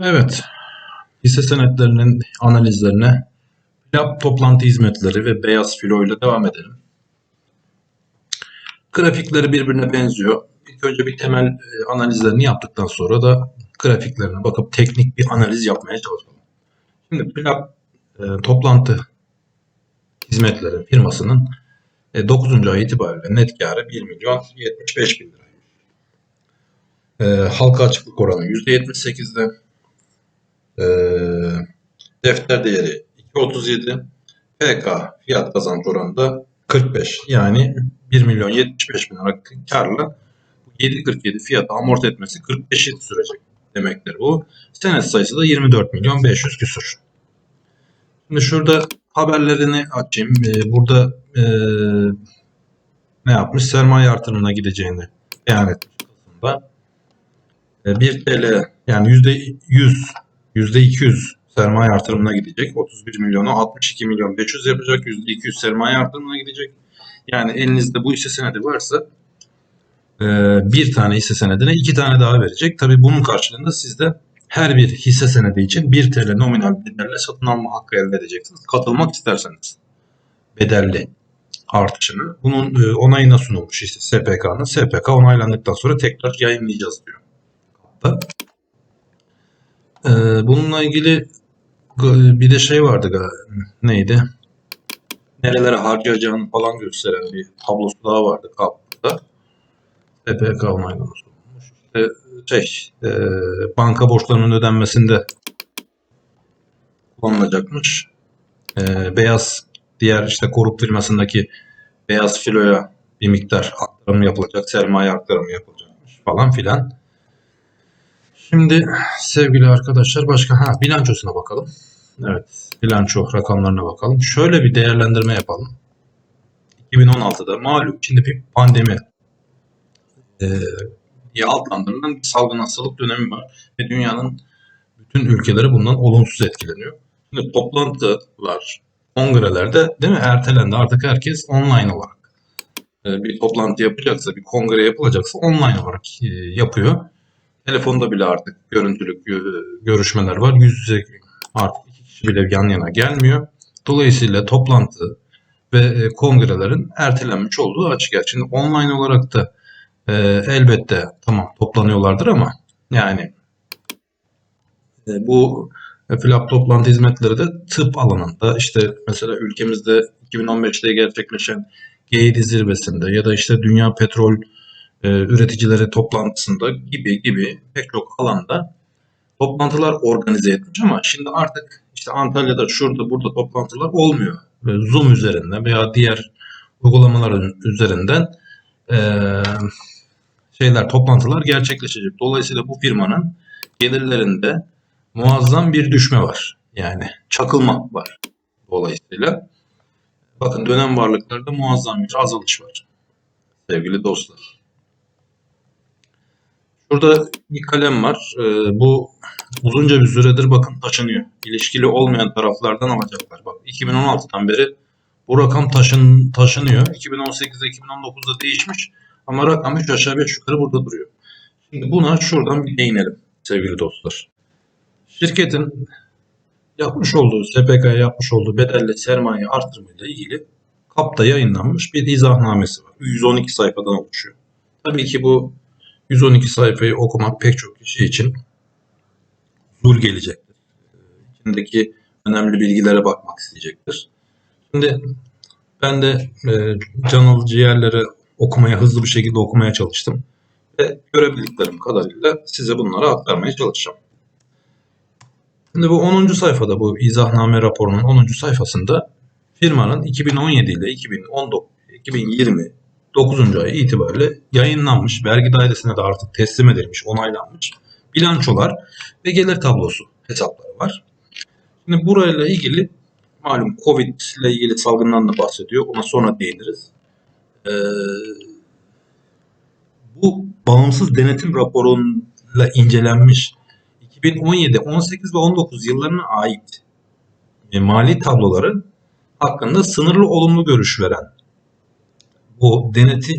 Evet, hisse senetlerinin analizlerine lab toplantı hizmetleri ve beyaz filo ile devam edelim. Grafikleri birbirine benziyor. İlk önce bir temel e, analizlerini yaptıktan sonra da grafiklerine bakıp teknik bir analiz yapmaya çalışalım. Şimdi Plab e, toplantı hizmetleri firmasının e, 9. ay itibariyle net karı 1 milyon 75 bin lira. E, halka açıklık oranı %78'de. E, defter değeri 2.37. PK fiyat kazanç oranı da 45. Yani 1 milyon 75 bin lira karla 7.47 fiyatı amorti etmesi 45 yıl sürecek demektir bu. Senet sayısı da 24 milyon 500 küsur. Şimdi şurada haberlerini açayım. Ee, burada ee, ne yapmış? Sermaye artırımına gideceğini beyan etmiş Kasım'da. Ee, 1 TL yani %100 %200 sermaye artırımına gidecek. 31 milyonu 62 milyon 500 yapacak. %200 sermaye artırımına gidecek. Yani elinizde bu hisse senedi varsa e, bir tane hisse senedine iki tane daha verecek. Tabii bunun karşılığında siz de her bir hisse senedi için 1 TL nominal bedelle satın alma hakkı elde edeceksiniz. Katılmak isterseniz bedelli artışını. Bunun e, onayına sunulmuş işte SPK'nın. SPK onaylandıktan sonra tekrar yayınlayacağız diyor. Hatta. Ee, bununla ilgili bir de şey vardı ga- neydi? Nerelere harcayacağını falan gösteren bir tablosu daha vardı kapta. SPK onaylamış olmuş. İşte şey, e, banka borçlarının ödenmesinde kullanılacakmış. E, beyaz diğer işte korup firmasındaki beyaz filoya bir miktar aktarım yapılacak, sermaye aktarımı yapılacakmış falan filan. Şimdi sevgili arkadaşlar başka ha bilançosuna bakalım. Evet bilanço rakamlarına bakalım. Şöyle bir değerlendirme yapalım. 2016'da malum şimdi bir pandemi e, diye adlandırılan bir salgın hastalık dönemi var. Ve dünyanın bütün ülkeleri bundan olumsuz etkileniyor. Şimdi toplantılar, kongrelerde değil mi ertelendi. Artık herkes online olarak e, bir toplantı yapacaksa, bir kongre yapılacaksa online olarak e, yapıyor. Telefonda bile artık görüntülü gö- görüşmeler var. Yüz yüze artık iki kişi bile yan yana gelmiyor. Dolayısıyla toplantı ve e, kongrelerin ertelenmiş olduğu açık. Şimdi online olarak da e, elbette tamam toplanıyorlardır ama yani e, bu e, flap toplantı hizmetleri de tıp alanında işte mesela ülkemizde 2015'te gerçekleşen G7 zirvesinde ya da işte Dünya Petrol e, üreticileri toplantısında gibi gibi pek çok alanda toplantılar organize etmiş ama şimdi artık işte Antalya'da şurada burada toplantılar olmuyor. Zoom üzerinden veya diğer uygulamaların üzerinden e, şeyler toplantılar gerçekleşecek. Dolayısıyla bu firmanın gelirlerinde muazzam bir düşme var. Yani çakılma var. Dolayısıyla bakın dönem varlıklarda muazzam bir azalış var. Sevgili dostlar. Şurada bir kalem var. Ee, bu uzunca bir süredir bakın taşınıyor. İlişkili olmayan taraflardan alacaklar. Bak 2016'dan beri bu rakam taşın, taşınıyor. 2018'de 2019'da değişmiş. Ama rakam 3 aşağı 5 yukarı burada duruyor. Şimdi buna şuradan bir değinelim sevgili dostlar. Şirketin yapmış olduğu, SPK'ya yapmış olduğu bedelli sermaye artırımıyla ilgili KAP'ta yayınlanmış bir izahnamesi var. 112 sayfadan oluşuyor. Tabii ki bu 112 sayfayı okumak pek çok kişi için zor gelecektir. İçindeki önemli bilgilere bakmak isteyecektir. Şimdi ben de e, can alıcı yerleri okumaya, hızlı bir şekilde okumaya çalıştım. Ve görebildiklerim kadarıyla size bunları aktarmaya çalışacağım. Şimdi bu 10. sayfada bu izahname raporunun 10. sayfasında firmanın 2017 ile 2019, 2020 9. ay itibariyle yayınlanmış, vergi dairesine de artık teslim edilmiş, onaylanmış bilançolar ve gelir tablosu hesapları var. Şimdi burayla ilgili malum Covid ile ilgili salgından da bahsediyor. Ona sonra değiniriz. Ee, bu bağımsız denetim raporuyla incelenmiş 2017, 18 ve 19 yıllarına ait e, mali tabloları hakkında sınırlı olumlu görüş veren bu denetim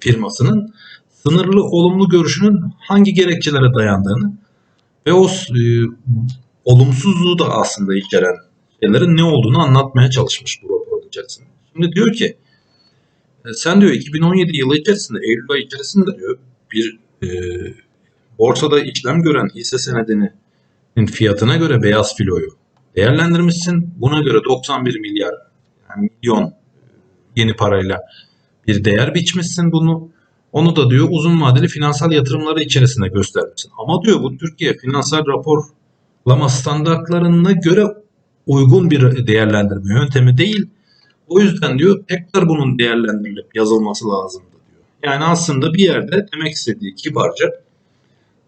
firmasının sınırlı olumlu görüşünün hangi gerekçelere dayandığını Ve o e, olumsuzluğu da aslında içeren şeylerin ne olduğunu anlatmaya çalışmış bu rapor içerisinde. Şimdi diyor ki e, sen diyor 2017 yılı içerisinde Eylül ayı içerisinde diyor bir e, borsada işlem gören hisse senedinin fiyatına göre beyaz filoyu değerlendirmişsin. Buna göre 91 milyar yani milyon e, yeni parayla bir değer biçmişsin bunu. Onu da diyor uzun vadeli finansal yatırımları içerisinde göstermişsin. Ama diyor bu Türkiye finansal raporlama standartlarına göre uygun bir değerlendirme yöntemi değil. O yüzden diyor tekrar bunun değerlendirilip yazılması lazımdı diyor. Yani aslında bir yerde demek istediği kibarca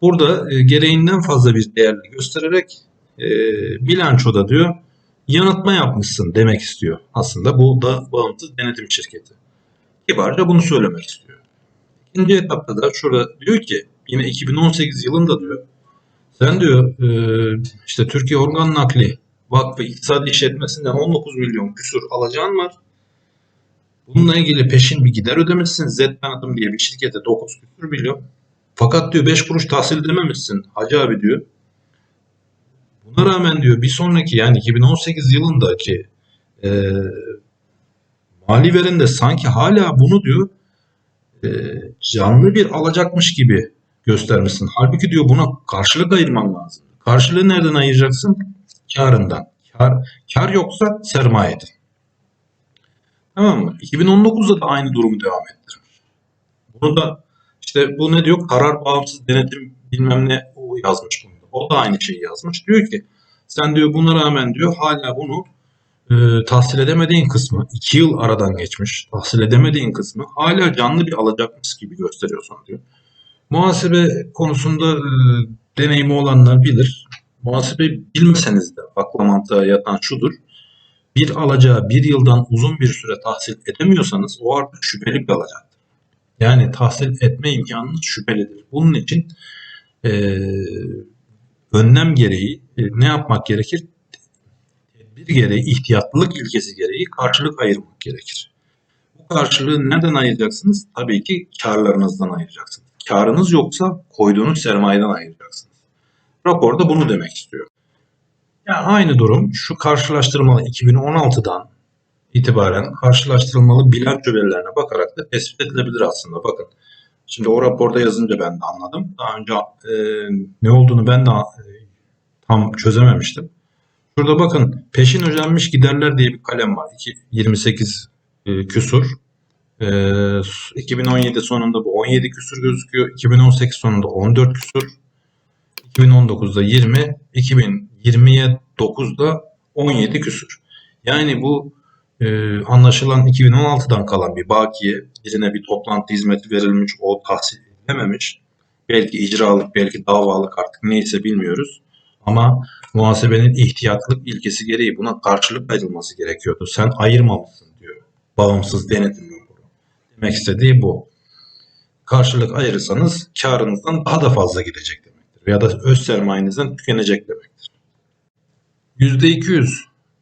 burada e, gereğinden fazla bir değerli göstererek e, bilançoda diyor yanıltma yapmışsın demek istiyor. Aslında bu da bağımsız denetim şirketi. Kibarca bunu söylemek istiyor. İkinci etapta da şurada diyor ki yine 2018 yılında diyor sen diyor e, işte Türkiye Organ Nakli Vakfı İktisadi İşletmesinden 19 milyon küsur alacağın var. Bununla ilgili peşin bir gider ödemişsin. Z tanıtım diye bir şirkete 9 küsur milyon. Fakat diyor 5 kuruş tahsil edememişsin Hacı abi diyor. Buna rağmen diyor bir sonraki yani 2018 yılındaki e, mali verinde sanki hala bunu diyor e, canlı bir alacakmış gibi göstermişsin. Halbuki diyor buna karşılık ayırman lazım. Karşılığı nereden ayıracaksın? Karından. Kar, kar yoksa sermayeden. Tamam mı? 2019'da da aynı durumu devam ettirmiş. Bunu da işte bu ne diyor? Karar bağımsız denetim bilmem ne o yazmış bunu. O da aynı şeyi yazmış. Diyor ki sen diyor buna rağmen diyor hala bunu e, tahsil edemediğin kısmı 2 yıl aradan geçmiş. Tahsil edemediğin kısmı hala canlı bir alacakmış gibi gösteriyorsun diyor. Muhasebe konusunda e, deneyimi olanlar bilir. Muhasebe bilmeseniz de akla mantığa yatan şudur. Bir alacağı bir yıldan uzun bir süre tahsil edemiyorsanız o artık şüpheli bir alacaktır. Yani tahsil etme imkanınız şüphelidir. Bunun için e, önlem gereği e, ne yapmak gerekir? Tedbir gereği, ihtiyatlılık ilkesi gereği karşılık ayırmak gerekir. Bu karşılığı nereden ayıracaksınız? Tabii ki karlarınızdan ayıracaksınız. Karınız yoksa koyduğunuz sermayeden ayıracaksınız. Raporda bunu demek istiyor. Yani aynı durum şu karşılaştırmalı 2016'dan itibaren karşılaştırılmalı bilanço verilerine bakarak da tespit edilebilir aslında. Bakın şimdi o raporda yazınca ben de anladım. Daha önce e, ne olduğunu ben de e, tam çözememiştim. Şurada bakın peşin ödenmiş giderler diye bir kalem var. 2, 28 e, küsur. E, 2017 sonunda bu 17 küsur gözüküyor. 2018 sonunda 14 küsur. 2019'da 20, 2020'ye 9'da 17 küsur. Yani bu e, anlaşılan 2016'dan kalan bir bakiye, birine bir toplantı hizmeti verilmiş, o tahsil edilememiş. Belki icralık, belki davalık artık neyse bilmiyoruz. Ama muhasebenin ihtiyatlık ilkesi gereği buna karşılık ayrılması gerekiyordu. Sen ayırmamışsın diyor. Bağımsız denetim raporu. Demek istediği bu. Karşılık ayırırsanız karınızdan daha da fazla gidecek demektir. Ya da öz sermayenizden tükenecek demektir. %200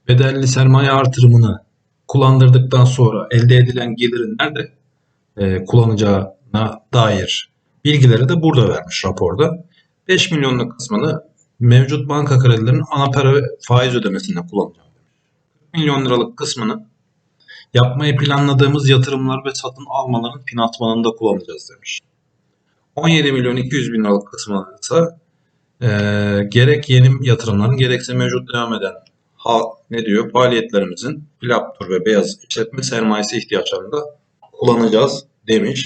bedelli sermaye artırımını kullandırdıktan sonra elde edilen gelirin nerede e, kullanacağına dair bilgileri de burada vermiş raporda. 5 milyonluk kısmını mevcut banka kredilerinin ana para ve faiz ödemesinde kullanacağım demiş. 40 milyon liralık kısmını yapmayı planladığımız yatırımlar ve satın almaların finansmanında kullanacağız demiş. 17 milyon 200 bin liralık kısmını ise e, gerek yeni yatırımların gerekse mevcut devam eden ha, ne diyor faaliyetlerimizin plaptur ve beyaz işletme sermayesi ihtiyaçlarında kullanacağız demiş.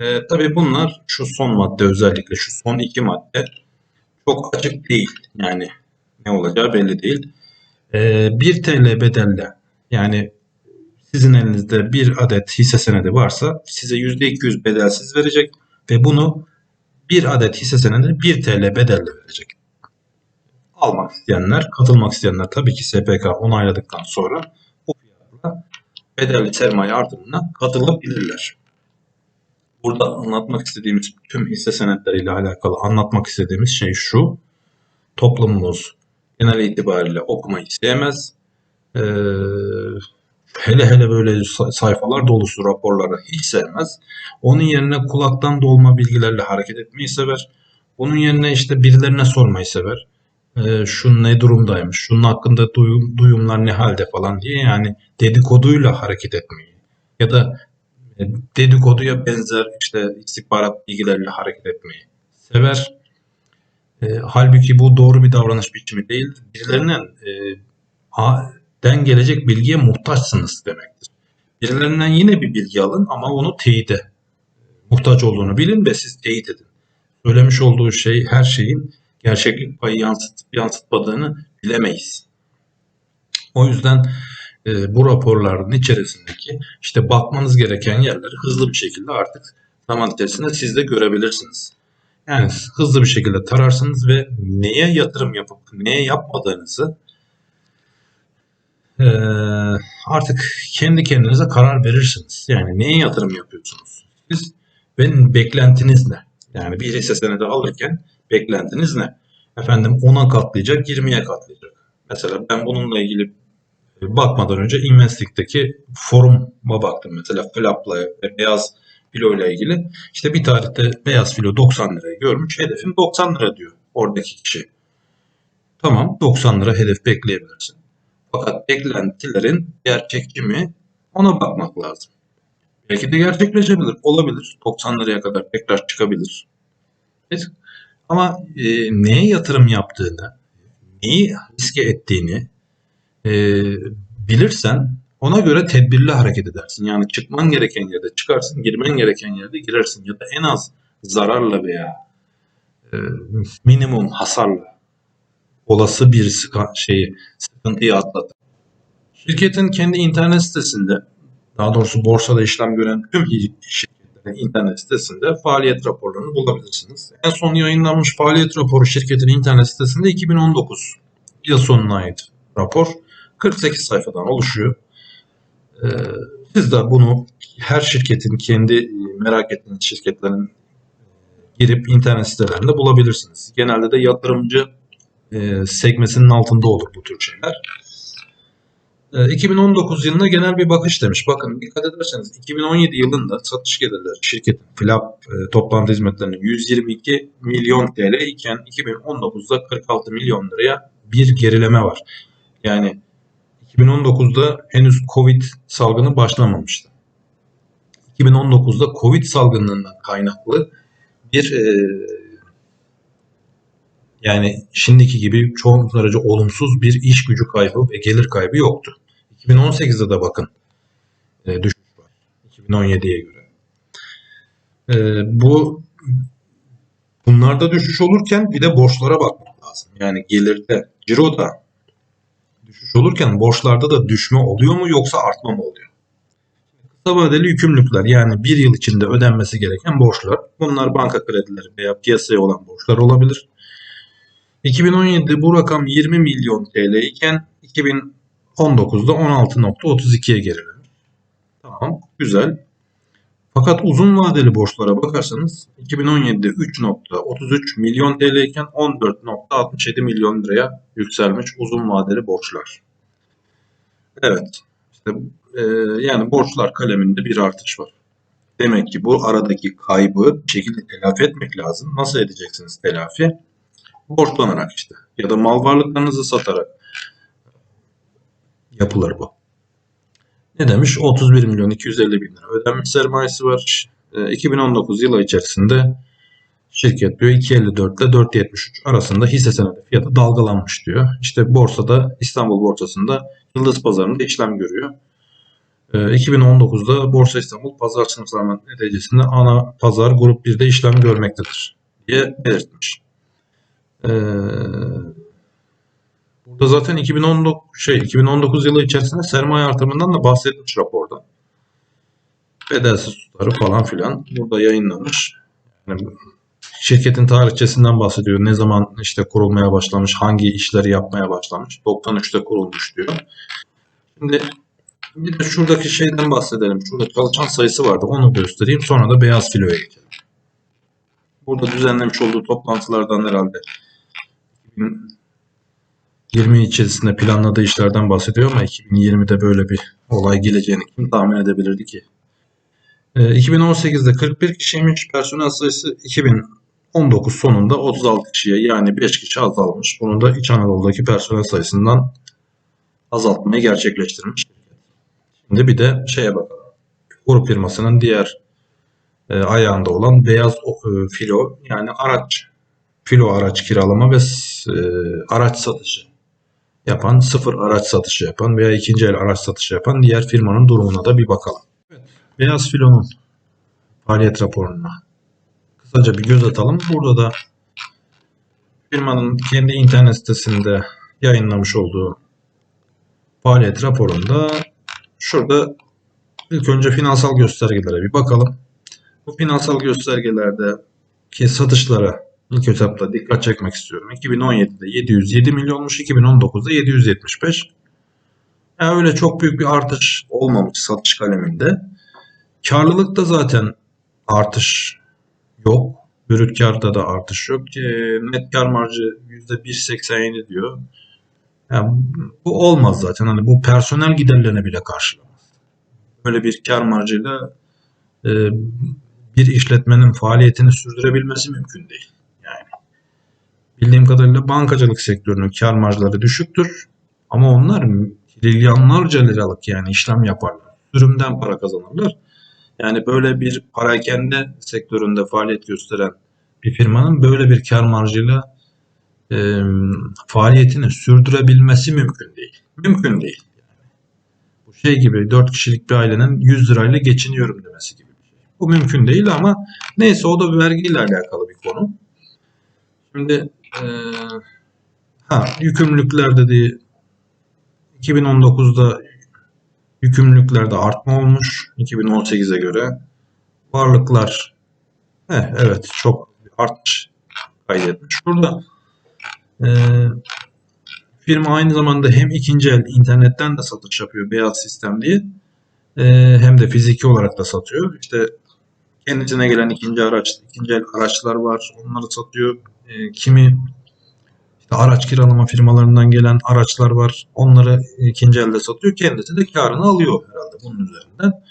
E, tabii bunlar şu son madde özellikle şu son iki madde çok açık değil. Yani ne olacağı belli değil. E, 1 TL bedelle yani sizin elinizde bir adet hisse senedi varsa size %200 bedelsiz verecek ve bunu bir adet hisse senedini 1 TL bedelle verecek. Almak isteyenler, katılmak isteyenler tabii ki SPK onayladıktan sonra bu fiyatla bedelli sermaye artımına katılabilirler. Burada anlatmak istediğimiz tüm hisse senetleriyle alakalı anlatmak istediğimiz şey şu. Toplumumuz genel itibariyle okumayı sevmez. Ee, hele hele böyle sayfalar dolusu raporları hiç sevmez. Onun yerine kulaktan dolma bilgilerle hareket etmeyi sever. Bunun yerine işte birilerine sormayı sever. Ee, şu ne durumdaymış, şunun hakkında duyum, duyumlar ne halde falan diye yani dedikoduyla hareket etmeyi ya da dedikoduya benzer işte istihbarat bilgileriyle hareket etmeyi sever. E, halbuki bu doğru bir davranış biçimi değil. Birilerinden e, a- den gelecek bilgiye muhtaçsınız demektir. Birilerinden yine bir bilgi alın ama onu teyide muhtaç olduğunu bilin ve siz teyit edin. Söylemiş olduğu şey her şeyin gerçeklik payı yansıtıp yansıtmadığını bilemeyiz. O yüzden e, bu raporların içerisindeki işte bakmanız gereken yerleri hızlı bir şekilde artık zaman içerisinde siz de görebilirsiniz. Yani hızlı bir şekilde tararsınız ve neye yatırım yapıp neye yapmadığınızı e, artık kendi kendinize karar verirsiniz. Yani neye yatırım yapıyorsunuz? Siz ve beklentiniz ne? Yani bir hisse senedi alırken beklentiniz ne? Efendim 10'a katlayacak, 20'ye katlayacak. Mesela ben bununla ilgili bakmadan önce Investing'deki foruma baktım. Mesela Flap'la ve Beyaz Filo ile ilgili. İşte bir tarihte Beyaz Filo 90 lirayı görmüş. Hedefim 90 lira diyor oradaki kişi. Tamam 90 lira hedef bekleyebilirsin. Fakat beklentilerin gerçekçi mi ona bakmak lazım. Belki de gerçekleşebilir. Olabilir. 90 liraya kadar tekrar çıkabilir. Ama e, neye yatırım yaptığını, neyi riske ettiğini e, bilirsen ona göre tedbirli hareket edersin. Yani çıkman gereken yerde çıkarsın, girmen gereken yerde girersin ya da en az zararla veya e, minimum hasarla olası bir sıka- şeyi sıkıntıyı atlatır. Şirketin kendi internet sitesinde daha doğrusu borsada işlem gören tüm şirketlerin internet sitesinde faaliyet raporlarını bulabilirsiniz. En son yayınlanmış faaliyet raporu şirketin internet sitesinde 2019 yıl sonuna ait rapor. 48 sayfadan oluşuyor. Ee, siz de bunu her şirketin kendi e, merak ettiğiniz şirketlerin girip internet sitelerinde bulabilirsiniz. Genelde de yatırımcı e, sekmesinin altında olur bu tür şeyler. E, 2019 yılına genel bir bakış demiş. Bakın dikkat ederseniz 2017 yılında satış gelirleri şirketin flap e, toplantı hizmetlerinin 122 milyon TL iken 2019'da 46 milyon liraya bir gerileme var. Yani 2019'da henüz Covid salgını başlamamıştı. 2019'da Covid salgınından kaynaklı bir e, yani şimdiki gibi çok derece olumsuz bir iş gücü kaybı ve gelir kaybı yoktu. 2018'de de bakın e, düşüş var. 2017'ye göre. E, bu bunlarda düşüş olurken bir de borçlara bakmak lazım. Yani gelirde, ciroda düşüş olurken borçlarda da düşme oluyor mu yoksa artma mı oluyor? Kısa vadeli yükümlülükler yani bir yıl içinde ödenmesi gereken borçlar. Bunlar banka kredileri veya piyasaya olan borçlar olabilir. 2017'de bu rakam 20 milyon TL iken 2019'da 16.32'ye gerilenir. Tamam, güzel. Fakat uzun vadeli borçlara bakarsanız 2017'de 3.33 milyon TL iken 14.67 milyon liraya yükselmiş uzun vadeli borçlar. Evet, işte e, yani borçlar kaleminde bir artış var. Demek ki bu aradaki kaybı bir şekilde telafi etmek lazım. Nasıl edeceksiniz telafi? borçlanarak işte ya da mal varlıklarınızı satarak yapılır bu. Ne demiş? 31 milyon 250 bin lira ödenmiş sermayesi var. E, 2019 yılı içerisinde şirket diyor 2.54 ile 4.73 arasında hisse senedi fiyatı dalgalanmış diyor. İşte borsada İstanbul borsasında Yıldız Pazarı'nda işlem görüyor. E, 2019'da Borsa İstanbul pazar sınıflama neticesinde ana pazar grup 1'de işlem görmektedir diye belirtmiş. Ee, burada zaten 2019 şey 2019 yılı içerisinde sermaye artımından da bahsetmiş raporda. Bedelsiz tutarı falan filan burada yayınlamış. Yani şirketin tarihçesinden bahsediyor. Ne zaman işte kurulmaya başlamış, hangi işleri yapmaya başlamış. 93'te kurulmuş diyor. Şimdi bir de şuradaki şeyden bahsedelim. Şurada çalışan sayısı vardı. Onu göstereyim. Sonra da beyaz filoya geçelim. Burada düzenlemiş olduğu toplantılardan herhalde 2020 içerisinde planladığı işlerden bahsediyor ama 2020'de böyle bir olay geleceğini kim tahmin edebilirdi ki? Ee, 2018'de 41 kişiymiş, personel sayısı 19 sonunda 36 kişiye yani 5 kişi azalmış. Bunu da İç Anadolu'daki personel sayısından azaltmayı gerçekleştirmiş. Şimdi bir de şeye bakalım. Grup firmasının diğer e, ayağında olan beyaz e, filo yani araç filo araç kiralama ve e, araç satışı yapan, sıfır araç satışı yapan veya ikinci el araç satışı yapan diğer firmanın durumuna da bir bakalım. Evet, beyaz filonun faaliyet raporuna kısaca bir göz atalım. Burada da firmanın kendi internet sitesinde yayınlamış olduğu faaliyet raporunda şurada ilk önce finansal göstergelere bir bakalım. Bu finansal göstergelerde ki satışlara ilk etapta dikkat çekmek istiyorum. 2017'de 707 milyonmuş, 2019'da 775. Yani öyle çok büyük bir artış olmamış satış kaleminde. Karlılıkta zaten artış yok. Brüt karda da artış yok. E, net kar marjı %1.87 diyor. Yani bu olmaz zaten. Hani bu personel giderlerine bile karşılamaz. Böyle bir kar marjıyla e, bir işletmenin faaliyetini sürdürebilmesi mümkün değil. Yani bildiğim kadarıyla bankacılık sektörünün kar marjları düşüktür. Ama onlar trilyonlarca liralık yani işlem yaparlar. Sürümden para kazanırlar. Yani böyle bir parakende sektöründe faaliyet gösteren bir firmanın böyle bir kar marjıyla e, faaliyetini sürdürebilmesi mümkün değil. Mümkün değil. Bu şey gibi 4 kişilik bir ailenin 100 lirayla geçiniyorum demesi gibi şey. Bu mümkün değil ama neyse o da vergiyle alakalı bir konu. Şimdi e, ha yükümlülükler dediği 2019'da yükümlülüklerde artma olmuş 2018'e göre. Varlıklar heh, evet çok artış kaydetmiş. Burada e, firma aynı zamanda hem ikinci el internetten de satış yapıyor beyaz sistem diye e, hem de fiziki olarak da satıyor. İşte kendisine gelen ikinci araç, ikinci el araçlar var. Onları satıyor. E, kimi işte araç kiralama firmalarından gelen araçlar var. Onları ikinci elde satıyor. Kendisi de karını alıyor herhalde bunun üzerinden.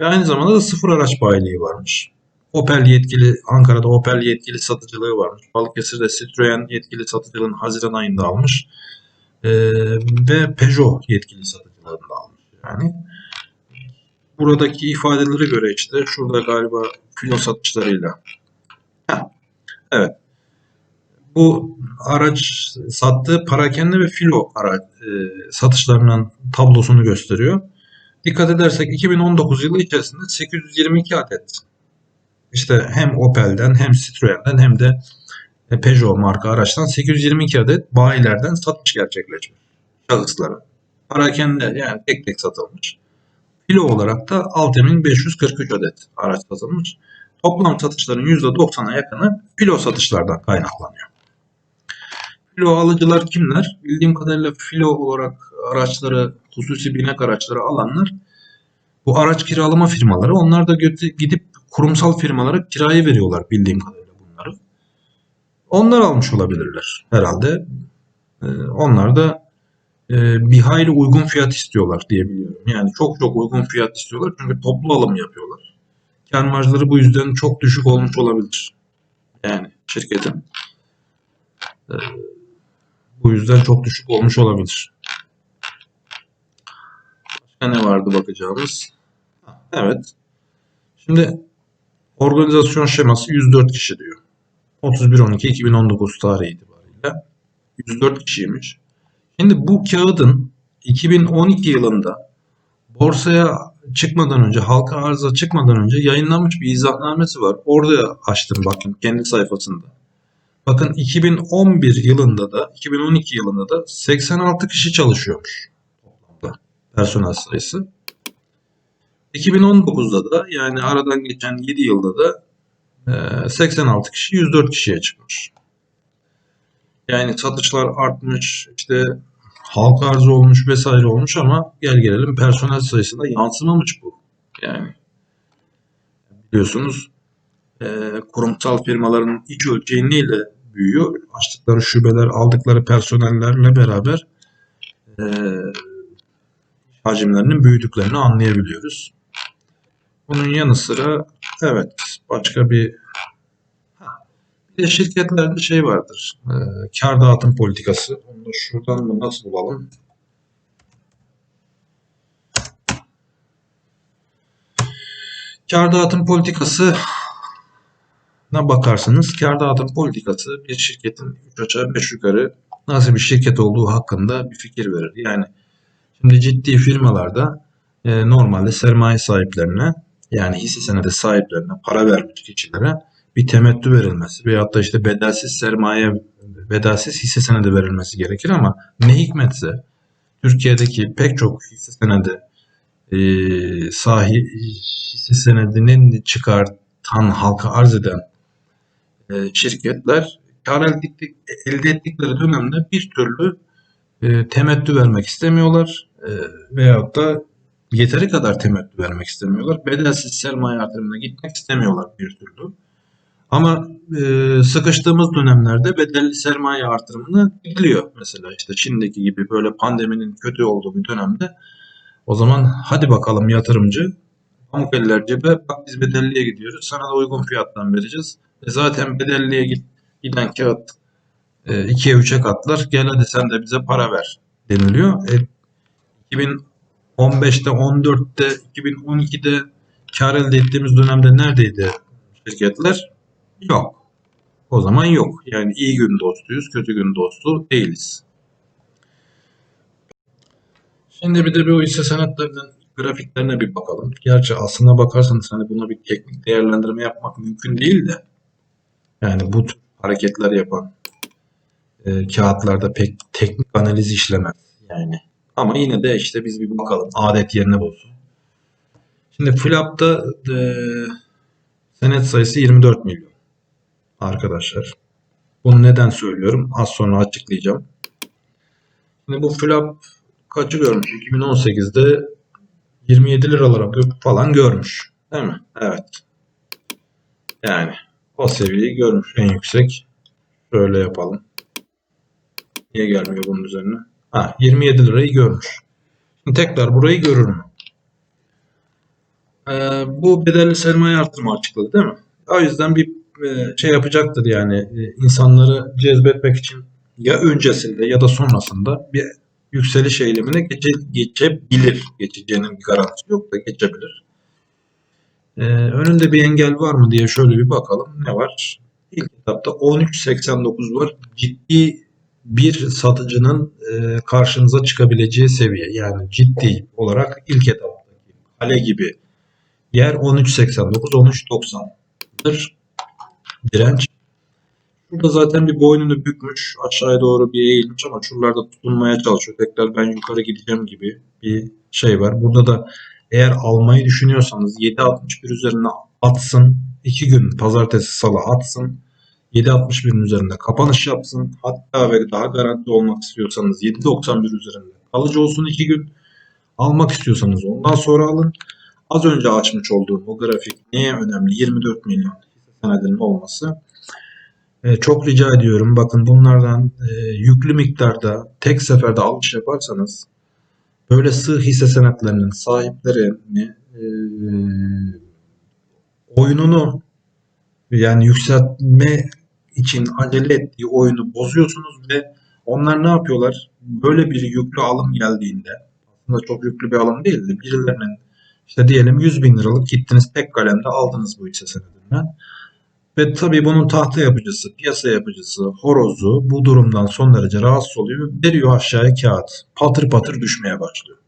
Ve aynı zamanda da sıfır araç bayiliği varmış. Opel yetkili, Ankara'da Opel yetkili satıcılığı varmış. Balıkesir'de Citroen yetkili satıcılığını Haziran ayında almış. Ee, ve Peugeot yetkili satıcılığını da almış. Yani buradaki ifadelere göre işte şurada galiba filo satışlarıyla. Heh, evet. Bu araç sattığı parakende ve filo araç e, satışlarının tablosunu gösteriyor. Dikkat edersek 2019 yılı içerisinde 822 adet işte hem Opel'den hem Citroen'den hem de Peugeot marka araçtan 822 adet bayilerden satış gerçekleşmiş şahıslara. Parakende yani tek tek satılmış. Filo olarak da Altem'in 543 adet araç satılmış. Toplam satışların %90'a yakını filo satışlardan kaynaklanıyor. Filo alıcılar kimler? Bildiğim kadarıyla filo olarak araçları, hususi binek araçları alanlar bu araç kiralama firmaları. Onlar da gidip kurumsal firmalara kiraya veriyorlar bildiğim kadarıyla bunları. Onlar almış olabilirler herhalde. Ee, onlar da e, bir hayli uygun fiyat istiyorlar diye biliyorum. Yani çok çok uygun fiyat istiyorlar çünkü toplu alım yapıyorlar. Kar marjları bu yüzden çok düşük olmuş olabilir. Yani şirketin. Bu yüzden çok düşük olmuş olabilir. Başka ne vardı bakacağımız? Evet. Şimdi organizasyon şeması 104 kişi diyor. 31-12-2019 tarihi itibariyle 104 kişiymiş. Şimdi bu kağıdın 2012 yılında borsaya çıkmadan önce, halka arıza çıkmadan önce yayınlanmış bir izahnamesi var. Orada açtım bakın kendi sayfasında. Bakın 2011 yılında da 2012 yılında da 86 kişi çalışıyormuş personel sayısı. 2019'da da yani aradan geçen 7 yılda da e, 86 kişi 104 kişiye çıkmış. Yani satışlar artmış, işte halka arzı olmuş vesaire olmuş ama gel gelelim personel sayısında yansımamış bu. Yani biliyorsunuz e, kurumsal firmaların iç ölçeğiyle büyüyor. Açtıkları şubeler, aldıkları personellerle beraber e, hacimlerinin büyüdüklerini anlayabiliyoruz. Bunun yanı sıra evet başka bir de şirketlerde şey vardır. E, kar dağıtım politikası. Onu da şuradan mı nasıl bulalım? Kar dağıtım politikası bakarsanız kar dağıtım politikası bir şirketin 3 aşağı 5 yukarı nasıl bir şirket olduğu hakkında bir fikir verir. Yani şimdi ciddi firmalarda e, normalde sermaye sahiplerine yani hisse senedi sahiplerine para vermiş kişilere bir temettü verilmesi veyahut da işte bedelsiz sermaye bedelsiz hisse senedi verilmesi gerekir ama ne hikmetse Türkiye'deki pek çok hisse senedi e, sahi hisse senedinin çıkartan halka arz eden e, şirketler kar elde, ettik- elde ettikleri dönemde bir türlü e, temettü vermek istemiyorlar e, veyahut da yeteri kadar temettü vermek istemiyorlar. Bedelsiz sermaye artırımına gitmek istemiyorlar bir türlü. Ama e, sıkıştığımız dönemlerde bedelli sermaye artırımına gidiliyor. Mesela işte şimdiki gibi böyle pandeminin kötü olduğu bir dönemde o zaman hadi bakalım yatırımcı pamuk eller cebe bak biz bedelliye gidiyoruz sana da uygun fiyattan vereceğiz. E zaten bedelliye giden kağıt e, 2'ye 3'e katlar gel hadi sen de bize para ver deniliyor. E, 2015'te, 14'te, 2012'de kar elde ettiğimiz dönemde neredeydi şirketler? Yok. O zaman yok. Yani iyi gün dostuyuz, kötü gün dostu değiliz. Şimdi bir de bu hisse senetlerinin grafiklerine bir bakalım. Gerçi aslına bakarsanız hani buna bir teknik değerlendirme yapmak mümkün değil de yani bu tür hareketler yapan e, kağıtlarda pek teknik analiz işlemez yani. Ama yine de işte biz bir bakalım. Adet yerine bulsun. Şimdi Flap'ta e, senet sayısı 24 milyon arkadaşlar. Bunu neden söylüyorum? Az sonra açıklayacağım. Şimdi bu Flap kaçı görmüş? 2018'de 27 liralara falan görmüş. Değil mi? Evet. Yani o seviyeyi görmüş en yüksek. Şöyle yapalım. Niye gelmiyor bunun üzerine? Ha 27 lirayı görmüş. Şimdi tekrar burayı görür mü? Ee, bu bedelli sermaye artırımı açıkladı değil mi? O yüzden bir e, şey yapacaktır yani e, insanları cezbetmek için ya öncesinde ya da sonrasında bir yükseliş eylemine geçe, geçebilir. Geçeceğinin bir garantisi yok da geçebilir. Ee, önünde bir engel var mı diye şöyle bir bakalım. Ne var? İlk etapta 13.89 var. Ciddi bir satıcının e, karşınıza çıkabileceği seviye. Yani ciddi olarak ilk etaptaki kale gibi yer 13.89 13.90'dır direnç. Burada zaten bir boynunu bükmüş, aşağıya doğru bir eğilmiş ama şuralarda tutunmaya çalışıyor. Tekrar ben yukarı gideceğim gibi bir şey var. Burada da eğer almayı düşünüyorsanız 7.61 üzerine atsın. 2 gün pazartesi salı atsın. 7.61'in üzerinde kapanış yapsın. Hatta ve daha garanti olmak istiyorsanız 7.91 üzerinde kalıcı olsun 2 gün. Almak istiyorsanız ondan sonra alın. Az önce açmış olduğum o grafik neye önemli? 24 milyon senedinin olması. Ee, çok rica ediyorum. Bakın bunlardan e, yüklü miktarda tek seferde alış yaparsanız böyle sığ hisse senetlerinin sahiplerini e, oyununu yani yükseltme için acele ettiği oyunu bozuyorsunuz ve onlar ne yapıyorlar? Böyle bir yüklü alım geldiğinde aslında çok yüklü bir alım değil de birilerinin işte diyelim 100 bin liralık gittiniz tek kalemde aldınız bu hisse senedinden. Ve tabii bunun tahta yapıcısı, piyasa yapıcısı, horozu bu durumdan son derece rahatsız oluyor. Veriyor aşağıya kağıt. Patır patır düşmeye başlıyor.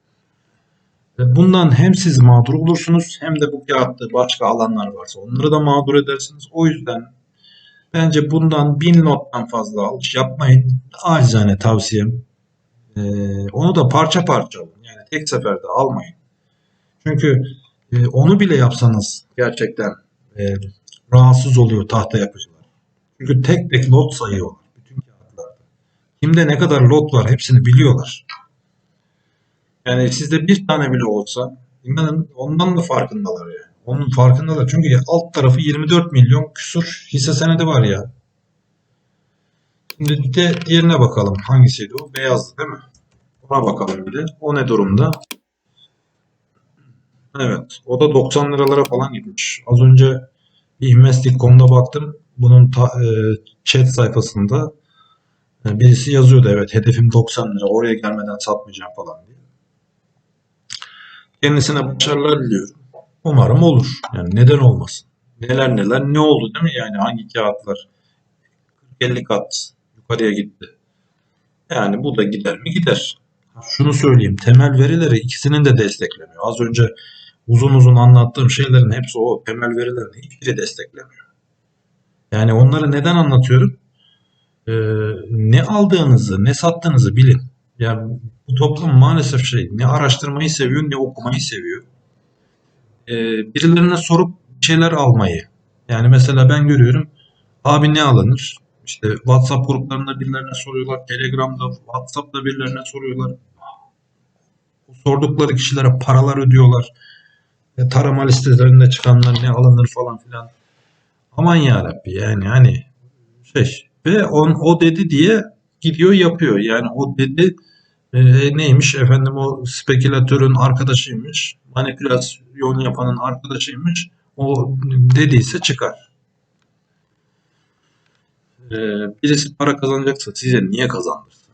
Ve Bundan hem siz mağdur olursunuz hem de bu kağıtta başka alanlar varsa onları da mağdur edersiniz. O yüzden bence bundan bin lottan fazla alış yapmayın. Acizane tavsiyem. Ee, onu da parça parça alın. Yani tek seferde almayın. Çünkü e, onu bile yapsanız gerçekten e, rahatsız oluyor tahta yapıcılar. Çünkü tek tek lot sayıyorlar bütün kağıtlarda. Kimde ne kadar lot var hepsini biliyorlar. Yani sizde bir tane bile olsa inanın ondan da farkındalar yani. Onun farkındalar. Çünkü alt tarafı 24 milyon küsur hisse senedi var ya. Şimdi de diğerine bakalım. Hangisiydi o? Beyazdı değil mi? Ona bakalım bir de. O ne durumda? Evet. O da 90 liralara falan gitmiş. Az önce bir Investing.com'da baktım. bunun ta- e, chat sayfasında e, birisi yazıyordu evet hedefim 90 lira oraya gelmeden satmayacağım falan diye. Kendisine başarılar diliyorum. Umarım olur. Yani neden olmasın? Neler neler ne oldu değil mi? Yani hangi kağıtlar 40-50 kat yukarıya gitti. Yani bu da gider mi? Gider. Şunu söyleyeyim. Temel verileri ikisinin de desteklemiyor. Az önce uzun uzun anlattığım şeylerin hepsi o temel verilerin hiçbiri desteklemiyor. Yani onları neden anlatıyorum? Ee, ne aldığınızı, ne sattığınızı bilin. Yani bu toplum maalesef şey ne araştırmayı seviyor ne okumayı seviyor. Ee, birilerine sorup şeyler almayı. Yani mesela ben görüyorum abi ne alınır? İşte WhatsApp gruplarında birilerine soruyorlar. Telegram'da, WhatsApp'ta birilerine soruyorlar. Sordukları kişilere paralar ödüyorlar. Tarama listelerinde çıkanlar ne alınır falan filan. Aman yarabbi yani hani şey ve on, o dedi diye gidiyor yapıyor. Yani o dedi e, neymiş efendim o spekülatörün arkadaşıymış. Manipülasyon yapanın arkadaşıymış. O dediyse çıkar. Ee, birisi para kazanacaksa size niye kazandırsın?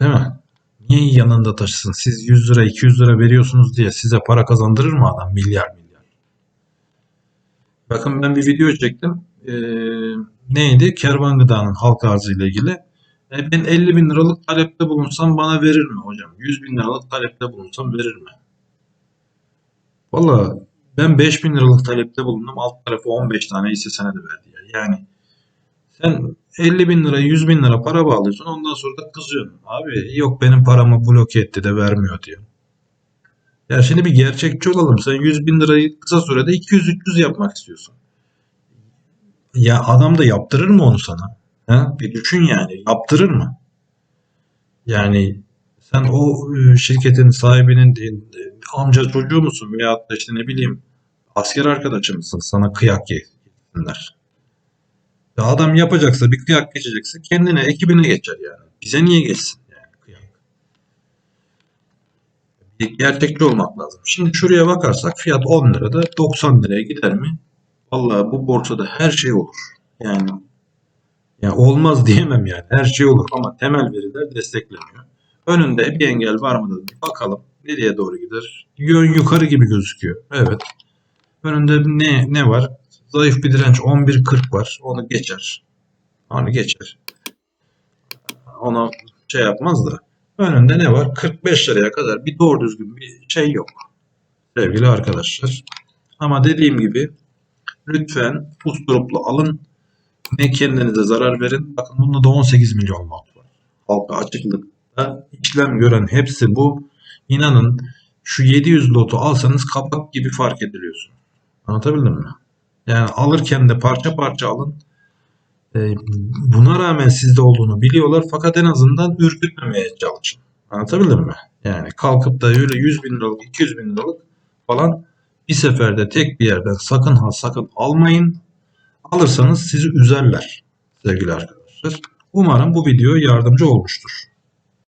Değil mi? Niye yanında taşısın? Siz 100 lira 200 lira veriyorsunuz diye size para kazandırır mı adam? Milyar milyar. Bakın ben bir video çektim. Ee, neydi? Kervan gıdanın halk arzı ile ilgili. E, ben 50 bin liralık talepte bulunsam bana verir mi hocam? 100 bin liralık talepte bulunsam verir mi? Valla ben 5 bin liralık talepte bulundum. Alt tarafı 15 tane hisse senedi verdi ya. Yani sen 50 bin lira 100 bin lira para bağlıyorsun ondan sonra da kızıyorsun. Abi yok benim paramı bloke etti de vermiyor diyor. Ya şimdi bir gerçekçi olalım. Sen 100 bin lirayı kısa sürede 200-300 yapmak istiyorsun. Ya adam da yaptırır mı onu sana? Ha? Bir düşün yani. Yaptırır mı? Yani sen o e, şirketin sahibinin e, amca çocuğu musun? Veyahut da işte ne bileyim asker arkadaşı mısın? Sana kıyak yesinler. Ya adam yapacaksa bir kıyak geçecekse kendine ekibine geçer yani. Bize niye geçsin yani kıyak? Gerçekçi olmak lazım. Şimdi şuraya bakarsak fiyat 10 lirada 90 liraya gider mi? Vallahi bu borsada her şey olur. Yani ya olmaz diyemem yani. Her şey olur ama temel veriler desteklemiyor. Önünde bir engel var mı bir bakalım. Nereye doğru gider? Yön yukarı gibi gözüküyor. Evet. Önünde ne ne var? Zayıf bir direnç 11.40 var. Onu geçer. Onu geçer. Ona şey yapmaz da. Önünde ne var? 45 liraya kadar bir doğru düzgün bir şey yok. Sevgili arkadaşlar. Ama dediğim gibi lütfen usturuplu alın. Ne kendinize zarar verin. Bakın bunda da 18 milyon lot var. Halka açıklıkta işlem gören hepsi bu. İnanın şu 700 lotu alsanız kapak gibi fark ediliyorsun. Anlatabildim mi? Yani alırken de parça parça alın. Ee, buna rağmen sizde olduğunu biliyorlar fakat en azından ürkütmemeye çalışın. Anlatabildim mi? Yani kalkıp da öyle 100 bin liralık, 200 bin liralık falan bir seferde tek bir yerden sakın ha sakın almayın. Alırsanız sizi üzerler sevgili arkadaşlar. Umarım bu video yardımcı olmuştur.